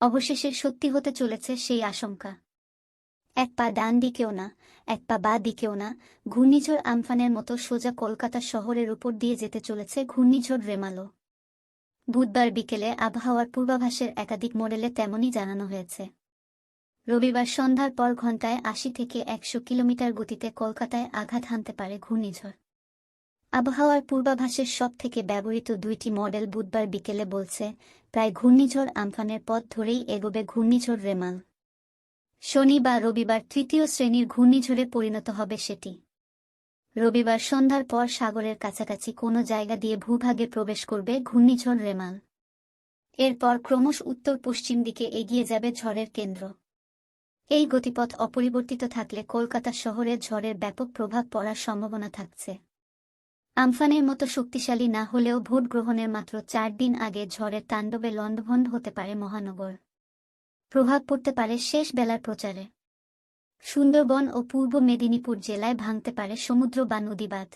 অবশেষে সত্যি হতে চলেছে সেই আশঙ্কা। এক পা ডান দিকেও না, এক পা বা দিকেও না, ঘূর্ণিঝড় আমফানের মতো সোজা কলকাতা শহরের উপর দিয়ে যেতে চলেছে ঘূর্ণিঝড় রেমালো। বুধবার বিকেলে আবহাওয়ার পূর্বাভাসের একাধিক মডেলে তেমনই জানানো হয়েছে। রবিবার সন্ধ্যার পর ঘন্টায় আশি থেকে একশো কিলোমিটার গতিতে কলকাতায় আঘাত হানতে পারে ঘূর্ণিঝড়। আবহাওয়ার পূর্বাভাসের সব থেকে ব্যবহৃত দুইটি মডেল বুধবার বিকেলে বলছে, প্রায় ঘূর্ণিঝড় আমফানের পথ ধরেই এগোবে ঘূর্ণিঝড় রেমাল। শনি বা রবিবার তৃতীয় শ্রেণির ঘূর্ণিঝড়ে পরিণত হবে সেটি। রবিবার সন্ধ্যার পর সাগরের কাছাকাছি কোনো জায়গা দিয়ে ভূভাগে প্রবেশ করবে ঘূর্ণিঝড় রেমাল। এরপর ক্রমশ উত্তর পশ্চিম দিকে এগিয়ে যাবে ঝড়ের কেন্দ্র। এই গতিপথ অপরিবর্তিত থাকলে কলকাতা শহরে ঝড়ের ব্যাপক প্রভাব পড়ার সম্ভাবনা থাকছে। আমফানের মতো শক্তিশালী না হলেও ভোট গ্রহণের মাত্র চার দিন আগে ঝড়ের তাণ্ডবে লণ্ডভণ্ড হতে পারে মহানগর। প্রভাব পড়তে পারে শেষ বেলার প্রচারে। সুন্দরবন ও পূর্ব মেদিনীপুর জেলায় ভাঙতে পারে সমুদ্র বা নদীবাঁধ।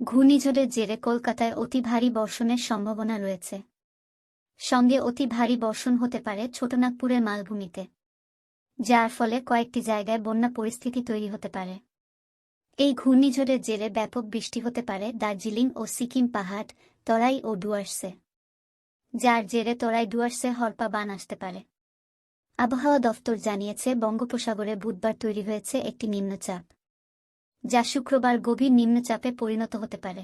ঘূর্ণিঝড়ের জেরে কলকাতায় অতি ভারী বর্ষণের সম্ভাবনা রয়েছে। সঙ্গে অতি ভারী বর্ষণ হতে পারে ছোটনাগপুরের মালভূমিতে, যার ফলে কয়েকটি জায়গায় বন্যা পরিস্থিতি তৈরি হতে পারে। এই ঘূর্ণিঝড়ের জেরে ব্যাপক বৃষ্টি হতে পারে দার্জিলিং ও সিকিম পাহাড়, তরাই ও ডুয়ার্সে। যার জেরে তরাই ডুয়ার্সে হরপা বান আসতে পারে। আবহাওয়া দফতর জানিয়েছে, বঙ্গোপসাগরে বুধবার তৈরি হয়েছে একটি নিম্নচাপ, যা শুক্রবার গভীর নিম্নচাপে পরিণত হতে পারে।